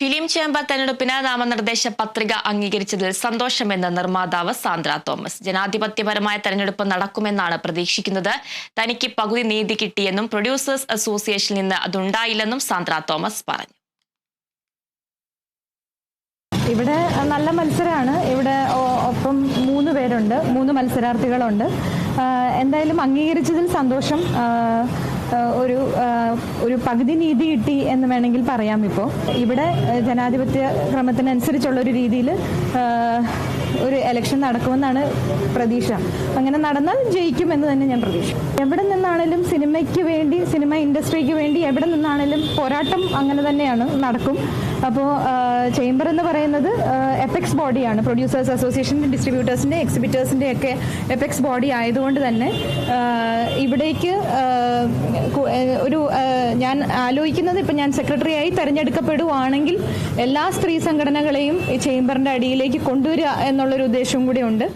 Film chamber തെരഞ്ഞെടുപ്പിന് നാമനിർദ്ദേശ പത്രിക അംഗീകരിച്ചതിൽ സന്തോഷമെന്ന് നിർമ്മാതാവ് സാന്ദ്ര തോമസ്. ജനാധിപത്യപരമായ തെരഞ്ഞെടുപ്പ് നടക്കുമെന്നാണ് പ്രതീക്ഷിക്കുന്നത്. തനിക്ക് പകുതി നീതി കിട്ടിയെന്നും പ്രൊഡ്യൂസേഴ്സ് അസോസിയേഷനിൽ നിന്ന് അതുണ്ടായില്ലെന്നും സാന്ദ്ര തോമസ് പറഞ്ഞു. ഇവിടെ നല്ല മത്സരമാണ് ഇവിടെ ഒപ്പം മൂന്ന് പേരുണ്ട്. മൂന്ന് മത്സരാർത്ഥികളുണ്ട്. എന്തായാലും അംഗീകരിച്ചതിൽ സന്തോഷം. ഒരു ഒരു പകുതി നീതി കിട്ടി എന്ന് വേണമെങ്കിൽ പറയാം ഇപ്പോൾ ഇവിടെ ജനാധിപത്യ ക്രമത്തിനനുസരിച്ചുള്ള ഒരു രീതിയിൽ ഒരു എലക്ഷൻ നടക്കുമെന്നാണ് പ്രതീക്ഷ. അങ്ങനെ നടന്നാൽ ജയിക്കുമെന്ന് തന്നെ ഞാൻ പ്രതീക്ഷിക്കും എവിടെ നിന്നാണെങ്കിലും സിനിമയ്ക്ക് വേണ്ടി സിനിമ ഇൻഡസ്ട്രിക്ക് വേണ്ടി എവിടെ നിന്നാണെങ്കിലും പോരാട്ടം അങ്ങനെ തന്നെയാണ് നടക്കും. അപ്പോൾ ചേംബർ എന്ന് പറയുന്നത് എപ്പെക്സ് ബോഡിയാണ് പ്രൊഡ്യൂസേഴ്സ് അസോസിയേഷൻ ഡിസ്ട്രിബ്യൂട്ടേഴ്സിന്റെ എക്സിബിറ്റേഴ്സിന്റെ ഒക്കെ എപ്പെക്സ് ബോഡി ആയതുകൊണ്ട് തന്നെ ഇവിടേക്ക് ഒരു ഞാൻ ആലോചിക്കുന്നത് ഇപ്പം ഞാൻ സെക്രട്ടറിയായി തെരഞ്ഞെടുക്കപ്പെടുവാണെങ്കിൽ എല്ലാ സ്ത്രീ സംഘടനകളെയും ഈ ചേംബറിന്റെ അടിയിലേക്ക് കൊണ്ടുവരിക എന്നുള്ളൊരു ഉദ്ദേശവും കൂടി ഉണ്ട്